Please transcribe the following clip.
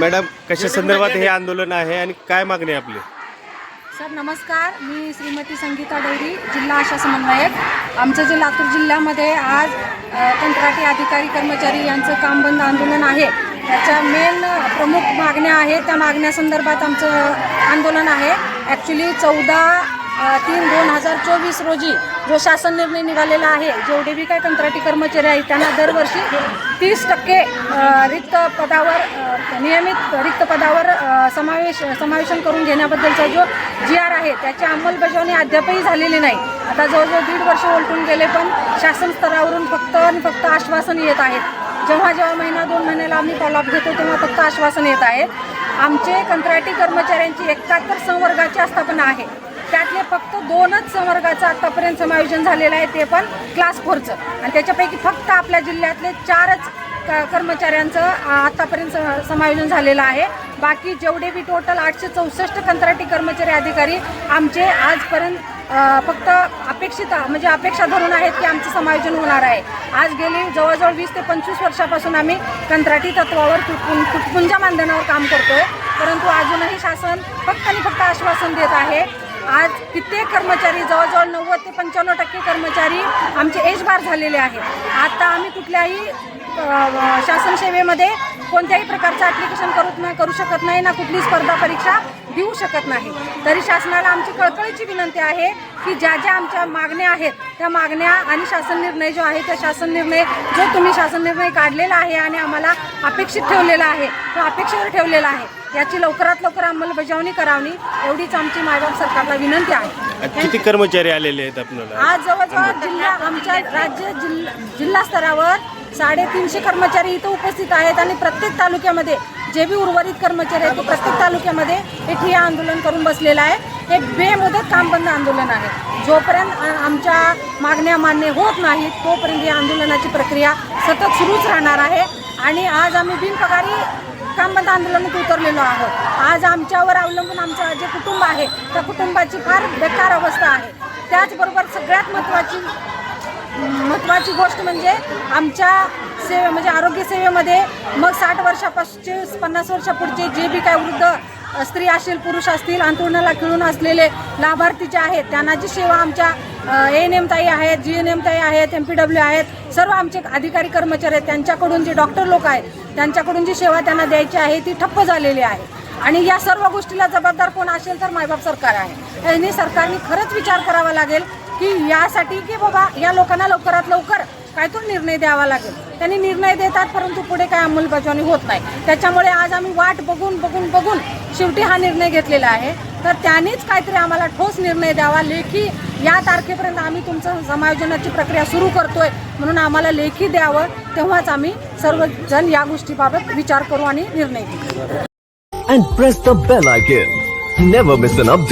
Madam कशा संदर्भात हे आंदोलन आहे आणि काय मागणी आहे आपली? सर नमस्कार. मी श्रीमती संगीता डैरी जिल्हा आशा समन्वयक. आमचं जे लातूर जिल्ह्यामध्ये आज कंत्राटी अधिकारी कर्मचारी यांचं काम बंद आंदोलन आहे. त्याच्या मेन प्रमुख मागण्या आहेत त्या मागण्यासंदर्भात आमचं आंदोलन आहे. ॲक्च्युली चौदा तीन दोन हजार चोवीस रोजी जो शासन निर्णय निघालेला आहे जेवढे बी काय कंत्राटी कर्मचारी आहेत त्यांना दरवर्षी तीस टक्के रिक्त पदावर नियमित रिक्त पदावर समावेश समावेशन करून घेण्याबद्दलचा जो जी आर आहे त्याची अंमलबजावणी अद्यापही झालेली नाही. आता जवळजवळ दीड वर्ष उलटून गेले पण शासन स्तरावरून फक्त आणि फक्त आश्वासन येत आहेत जेव्हा जेव्हा महिना दोन महिन्याला आम्ही फॉलोअप घेतो तेव्हा फक्त आश्वासन येत आहेत आमचे कंत्राटी कर्मचाऱ्यांची एकाहत्तर संवर्गाची आस्थापना आहे. त्यातले फक्त दोनच संवर्गाचं आत्तापर्यंत समायोजन झालेलं आहे ते पण क्लास फोरचं आणि त्याच्यापैकी फक्त आपल्या जिल्ह्यातले चारच क- कर्मचाऱ्यांचं आत्तापर्यंत स- समायोजन झालेलं आहे. बाकी जेवढे बी टोटल आठशे चौसष्ट कंत्राटी कर्मचारी अधिकारी आमचे आजपर्यंत फक्त अपेक्षित म्हणजे अपेक्षा धरून आहेत की आमचं समायोजन होणार आहे. आज गेली जवळजवळ वीस ते पंचवीस वर्षापासून आम्ही कंत्राटी तत्वावर तुटपुं तुटपुंजा मानधनावर काम करतोय. परंतु अजूनही शासन फक्त आणि फक्त आश्वासन देत आहे आज कित्येक कर्मचारी जवळजवळ नव्वद ते पंच्याण्णव टक्के कर्मचारी आमचे एज बार झालेले आहेत. आता आम्ही कुठल्याही शासन सेवेमध्ये कोणत्याही प्रकारचं ॲप्लिकेशन करू नाही करू शकत नाही ना कुठली स्पर्धा परीक्षा देऊ शकत नाही. तरी शासनाला आमची कळकळीची विनंती आहे की ज्या ज्या आमच्या मागण्या आहेत त्या मागण्या आणि शासन निर्णय जो आहे त्या शासन निर्णय जो तुम्ही शासन निर्णय काढलेला आहे आणि आम्हाला अपेक्षित ठेवलेला आहे तो अपेक्षेवर ठेवलेला आहे. याची लवकरात लवकर अंमलबजावणी करावी एवढीच आमची मायबाप सरकारला विनंती आहे. किती कर्मचारी आलेले आहेत आपल्याला? आज जवळजवळ जिल्हा आमच्या राज्य जिल्हा जिल्हा स्तरावर साडेतीनशे कर्मचारी इथं उपस्थित आहेत आणि प्रत्येक तालुक्यामध्ये जे बी उर्वरित कर्मचारी आहेत ते प्रत्येक तालुक्यामध्ये हे ठिय्या आंदोलन करून बसलेलं आहे. हे बेमुदत काम बंद आंदोलन आहे. जोपर्यंत आमच्या मागण्या मान्य होत नाहीत तोपर्यंत या आंदोलनाची प्रक्रिया सतत सुरूच राहणार आहे. आणि आज आम्ही बिनपगारी काम बंद आंदोलनात उतरलेलो आहोत. आज आमच्यावर अवलंबून आमचं जे कुटुंब आहे त्या कुटुंबाची फार बेकार अवस्था आहे. त्याचबरोबर सगळ्यात महत्त्वाची महत्त्वाची गोष्ट म्हणजे आमच्या सेवे म्हणजे आरोग्य सेवेमध्ये मग साठ वर्षापासूनचे पन्नास वर्षापुढचे जे बी काय वृद्ध स्त्री असतील पुरुष असतील अंतरुणाला खिळून असलेले लाभार्थी जे आहेत त्यांना जी सेवा आमच्या ए एन एम ताई आहेत जी एन एम ताई आहेत एम पी डब्ल्यू आहेत सर्व आमचे अधिकारी कर्मचारी आहेत त्यांच्याकडून जे डॉक्टर लोक आहेत त्यांच्याकडून जी सेवा त्यांना द्यायची आहे ती ठप्प झालेली आहे. आणि या सर्व गोष्टीला जबाबदार कोण असेल तर मायबाप सरकार आहे. यांनी सरकारने खरंच विचार करावा लागेल की यासाठी की बाबा या लोकांना लवकरात लवकर काय तो निर्णय द्यावा लागेल? त्यांनी निर्णय देतात परंतु पुढे काय अंमलबजावणी होत नाही. त्याच्यामुळे आज आम्ही वाट बघून बघून बघून शेवटी हा निर्णय घेतलेला आहे. तर त्यांनीच काहीतरी आम्हाला ठोस निर्णय द्यावा. लेखी या तारखेपर्यंत आम्ही तुमचं समायोजनाची प्रक्रिया सुरू करतोय म्हणून आम्हाला लेखी द्यावं तेव्हाच आम्ही सर्वजण या गोष्टीबाबत विचार करू आणि निर्णय घेऊ. And press the bell icon. Never miss an update.